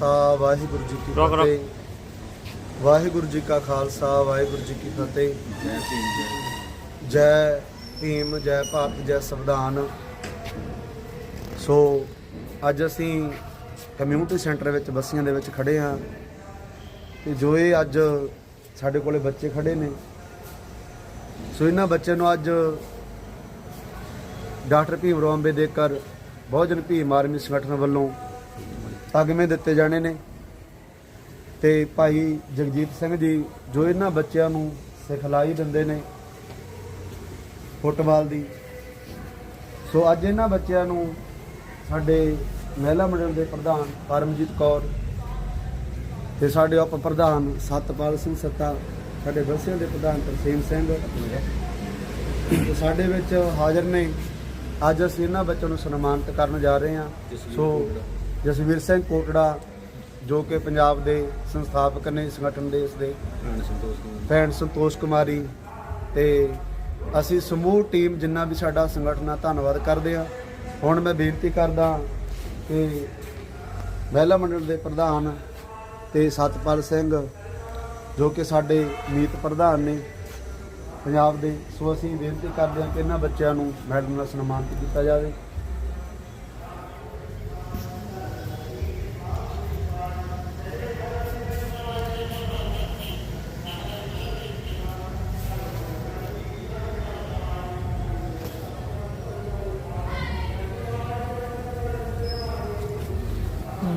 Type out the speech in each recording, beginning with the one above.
ਖਾਲਸਾ ਵਾਹਿਗੁਰੂ ਜੀ ਕੀ। ਫਤਿਹ। ਵਾਹਿਗੁਰੂ ਜੀ ਕਾ ਖਾਲਸਾ ਵਾਹਿਗੁਰੂ ਜੀ ਕੀ ਫਤਿਹ। ਜੈ ਭੀਮ ਜੈ ਭਾਰਤ ਜੈ ਸੰਵਿਧਾਨ। ਸੋ ਅੱਜ ਅਸੀਂ ਕਮਿਊਨਿਟੀ ਸੈਂਟਰ ਵਿੱਚ ਬੱਸੀਆਂ ਦੇ ਵਿੱਚ ਖੜੇ ਹਾਂ। ਤੇ ਜੋ ਇਹ ਅੱਜ ਸਾਡੇ ਕੋਲੇ ਬੱਚੇ ਖੜੇ ਨੇ। ਸੋ ਇਹਨਾਂ ਬੱਚਿਆਂ ਨੂੰ ਅੱਜ ਡਾਕਟਰ ਭੀਮ ਰਾਓ ਅੰਬੇਦਕਰ ਬਹੁਜਨ ਭੀਮ ਆਰਮੀ ਸੰਗਠਨ ਵੱਲੋਂ ਤਗਮੇ ਦਿੱਤੇ ਜਾਣੇ ਨੇ। ਤੇ ਭਾਈ ਜਗਜੀਤ ਸਿੰਘ ਜੀ, ਜੋ ਇਹਨਾਂ ਬੱਚਿਆਂ ਨੂੰ ਸਿਖਲਾਈ ਦਿੰਦੇ ਨੇ ਫੁੱਟਬਾਲ ਦੀ। ਸੋ ਅੱਜ ਇਹਨਾਂ ਬੱਚਿਆਂ ਨੂੰ ਸਾਡੇ ਮਹਿਲਾ ਮੰਡਲ ਦੇ ਪ੍ਰਧਾਨ ਪਰਮਜੀਤ ਕੌਰ ਤੇ ਸਾਡੇ ਉਪ ਪ੍ਰਧਾਨ ਸਤਪਾਲ ਸਿੰਘ ਸੱਤਾ, ਸਾਡੇ ਬੱਸਿਆਂ ਦੇ ਪ੍ਰਧਾਨ ਤਰਸੇਮ ਸਿੰਘ ਤੇ ਸਾਡੇ ਵਿੱਚ ਹਾਜ਼ਰ ਨੇ। ਅੱਜ ਅਸੀਂ ਇਹਨਾਂ ਬੱਚਿਆਂ ਨੂੰ ਸਨਮਾਨਿਤ ਕਰਨ ਜਾ ਰਹੇ ਹਾਂ। ਸੋ ਜਸਵੀਰ ਸਿੰਘ ਕੋਟੜਾ ਜੋ ਕਿ ਪੰਜਾਬ ਦੇ ਸੰਸਥਾਪਕ ਨੇ ਸੰਗਠਨ ਦੇ ਇਸ ਦੇ ਭੈਣ ਸੰਤੋਸ਼ ਕੁਮਾਰ। ਭੈਣ ਸੰਤੋਸ਼ ਕੁਮਾਰੀ। ਤੇ ਅਸੀਂ ਸਮੂਹ ਟੀਮ ਜਿੰਨਾ ਵੀ ਸਾਡਾ ਸੰਗਠਨ ਆ ਧੰਨਵਾਦ ਕਰਦੇ ਆ ਹੁਣ ਮੈਂ ਬੇਨਤੀ ਕਰਦਾ ਕਿ ਮਹਿਲਾ ਮੰਡਲ ਦੇ ਪ੍ਰਧਾਨ ਤੇ ਸਤਪਾਲ ਸਿੰਘ ਜੋ ਕਿ ਸਾਡੇ ਮੀਤ ਪ੍ਰਧਾਨ ਨੇ ਪੰਜਾਬ ਦੇ ਸੋ ਅਸੀਂ ਬੇਨਤੀ ਕਰਦੇ ਹਾਂ ਕਿ ਇਹਨਾਂ ਬੱਚਿਆਂ ਨੂੰ ਮੈਡਮ ਨਾਲ ਸਨਮਾਨਿਤ ਕੀਤਾ ਜਾਵੇ।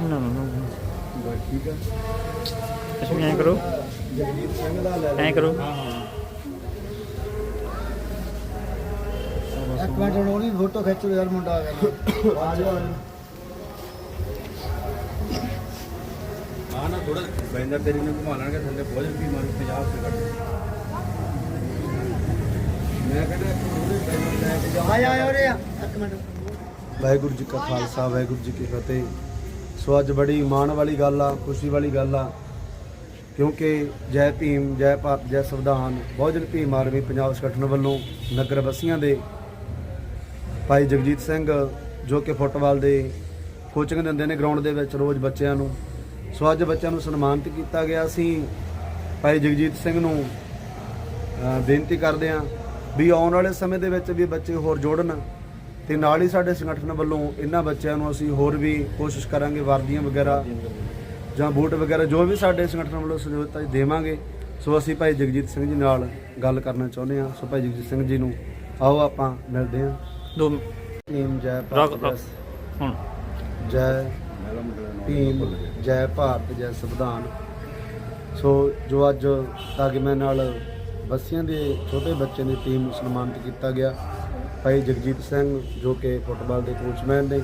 ਨਾ ਨਾ ਠੀਕ ਆ। ਤੁਸੀਂ ਐਂ ਕਰੋ। ਜਗਜੀਤ ਸਿੰਘ ਦਾ ਲੈ ਐਂ ਕਰੋ। ਇੱਕ ਮਿੰਟ ਫੋਟੋ ਖਿੱਚ ਲਓ ਯਾਰ ਮੁੰਡਾ ਆ ਗਿਆ। ਆ ਜਾਓ ਆ ਨਾ ਥੋੜਾ ਬੈਂਦਰ ਤੇਰੀ ਨੂੰ ਘੁਮਾ ਲੈਣਗੇ ਥੱਲੇ ਬਹੁਤ ਵੀ ਮਾਰ 50 ਸੇ ਕੱਟ ਮੈਂ ਕਹਿੰਦਾ ਉਹਦੇ ਬੈਂਦਰ ਲੈ ਕੇ ਜਾ। ਆ ਜਾ ਆ। ਇੱਕ ਮਿੰਟ ਵਾਹਿਗੁਰੂ ਜੀ ਕਾ ਖਾਲਸਾ ਵਾਹਿਗੁਰੂ ਜੀ ਕੀ ਫਤਿਹ। ਸੋ ਅੱਜ ਬੜੀ ਮਾਣ ਵਾਲੀ ਗੱਲ ਆ, ਖੁਸ਼ੀ ਵਾਲੀ ਗੱਲ ਆ, ਕਿਉਂਕਿ ਜੈ ਭੀਮ, ਜੈ ਭਾਰਤ, ਜੈ ਸੰਵਿਧਾਨ, ਬਹੁਜਨ ਭੀਮ ਆਰਮੀ ਪੰਜਾਬ ਸੰਗਠਨ ਵੱਲੋਂ ਨਗਰ ਵਾਸੀਆਂ ਦੇ ਭਾਈ ਜਗਜੀਤ ਸਿੰਘ ਜੋ ਕਿ ਫੁੱਟਬਾਲ ਦੇ ਕੋਚਿੰਗ ਦਿੰਦੇ ਨੇ ਗਰਾਊਂਡ ਦੇ ਵਿੱਚ ਰੋਜ਼ ਬੱਚਿਆਂ ਨੂੰ। ਸੋ ਅੱਜ ਬੱਚਿਆਂ ਨੂੰ ਸਨਮਾਨਿਤ ਕੀਤਾ ਗਿਆ ਅਸੀਂ ਭਾਈ ਜਗਜੀਤ ਸਿੰਘ ਨੂੰ ਬੇਨਤੀ ਕਰਦੇ ਹਾਂ ਵੀ ਆਉਣ ਵਾਲੇ ਸਮੇਂ ਦੇ ਵਿੱਚ ਵੀ ਬੱਚੇ ਹੋਰ ਜੋੜਨ। ਤੇ ਨਾਲ ਹੀ ਸਾਡੇ ਸੰਗਠਨ ਵੱਲੋਂ ਇਹਨਾਂ ਬੱਚਿਆਂ ਨੂੰ ਅਸੀਂ ਹੋਰ ਵੀ ਕੋਸ਼ਿਸ਼ ਕਰਾਂਗੇ ਵਰਦੀਆਂ ਵਗੈਰਾ ਜਾਂ ਬੂਟ ਵਗੈਰਾ ਜੋ ਵੀ ਸਾਡੇ ਸੰਗਠਨ ਵੱਲੋਂ ਸਹੂਲਤਾਂ ਦੇਵਾਂਗੇ। ਸੋ ਅਸੀਂ ਭਾਈ ਜਗਜੀਤ ਸਿੰਘ ਜੀ ਨਾਲ ਗੱਲ ਕਰਨਾ ਚਾਹੁੰਦੇ ਹਾਂ। ਸੋ ਭਾਈ ਜਗਜੀਤ ਸਿੰਘ ਜੀ ਨੂੰ ਆਓ ਆਪਾਂ ਮਿਲਦੇ ਹਾਂ। ਦੋ ਭੀਮ ਜੈ ਭਾਰਤ ਹੁਣ। ਜੈ ਭੀਮ ਜੈ ਭਾਰਤ ਜੈ ਸੰਵਿਧਾਨ। ਸੋ ਜੋ ਅੱਜ ਤਾਗਮੇ ਨਾਲ ਬੱਸੀਆਂ ਦੇ ਛੋਟੇ ਬੱਚੇ ਦੀ ਟੀਮ ਨੂੰ ਸਨਮਾਨਿਤ ਕੀਤਾ ਗਿਆ। ਭਾਈ ਜਗਜੀਤ ਸਿੰਘ ਜੋ ਕਿ ਫੁੱਟਬਾਲ ਦੇ ਕੋਚਮੈਨ ਨੇ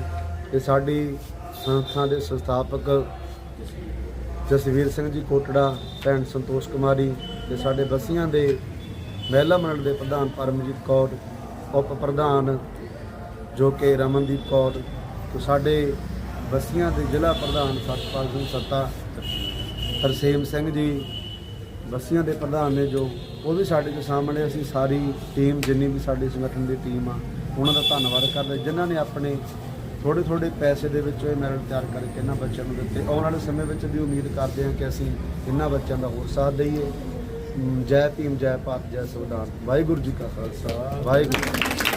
ਤੇ ਸਾਡੀ ਸੰਸਥਾ ਦੇ ਸੰਸਥਾਪਕ ਜਸਵੀਰ ਸਿੰਘ ਜੀ ਕੋਟੜਾ, ਭੈਣ ਸੰਤੋਸ਼ ਕੁਮਾਰੀ ਤੇ ਸਾਡੇ ਬੱਸੀਆਂ ਦੇ ਮਹਿਲਾ ਮੰਡਲ ਦੇ ਪ੍ਰਧਾਨ ਪਰਮਜੀਤ ਕੌਰ, ਉਪ ਪ੍ਰਧਾਨ ਜੋ ਕਿ ਰਮਨਦੀਪ ਕੌਰ ਤੇ ਸਾਡੇ ਬੱਸੀਆਂ ਦੇ ਜ਼ਿਲ੍ਹਾ ਪ੍ਰਧਾਨ ਸਤਪਾਲ ਸਿੰਘ ਸੱਤਾ ਤਰਸੇਮ ਸਿੰਘ ਜੀ ਬੱਸੀਆਂ ਦੇ ਪ੍ਰਧਾਨ ਨੇ ਜੋ, ਉਹ ਵੀ ਸਾਡੇ ਦੇ ਸਾਹਮਣੇ, ਅਸੀਂ ਸਾਰੀ ਟੀਮ ਜਿੰਨੀ ਵੀ ਸਾਡੇ ਸੰਗਠਨ ਦੀ ਟੀਮ ਆ, ਉਹਨਾਂ ਦਾ ਧੰਨਵਾਦ ਕਰਦੇ ਜਿਨ੍ਹਾਂ ਨੇ ਆਪਣੇ ਥੋੜੇ ਥੋੜੇ ਪੈਸੇ ਦੇ ਵਿੱਚੋਂ ਇਹ ਮੈਡਲ ਤਿਆਰ ਕਰਕੇ ਇਹਨਾਂ ਬੱਚਿਆਂ ਨੂੰ ਦਿੱਤੇ। ਆਉਣ ਵਾਲੇ ਸਮੇਂ ਵਿੱਚ ਵੀ ਉਮੀਦ ਕਰਦੇ ਹਾਂ ਕਿ ਅਸੀਂ ਇਹਨਾਂ ਬੱਚਿਆਂ ਦਾ ਹੋਰ ਸਾਥ ਦਈਏ। ਜੈ ਭੀਮ, ਜੈ ਭਾਰਤ, ਜੈ ਸੰਵਿਧਾਨ। ਵਾਹਿਗੁਰੂ ਜੀ ਕਾ ਖਾਲਸਾ। ਵਾਹਿਗੁਰੂ।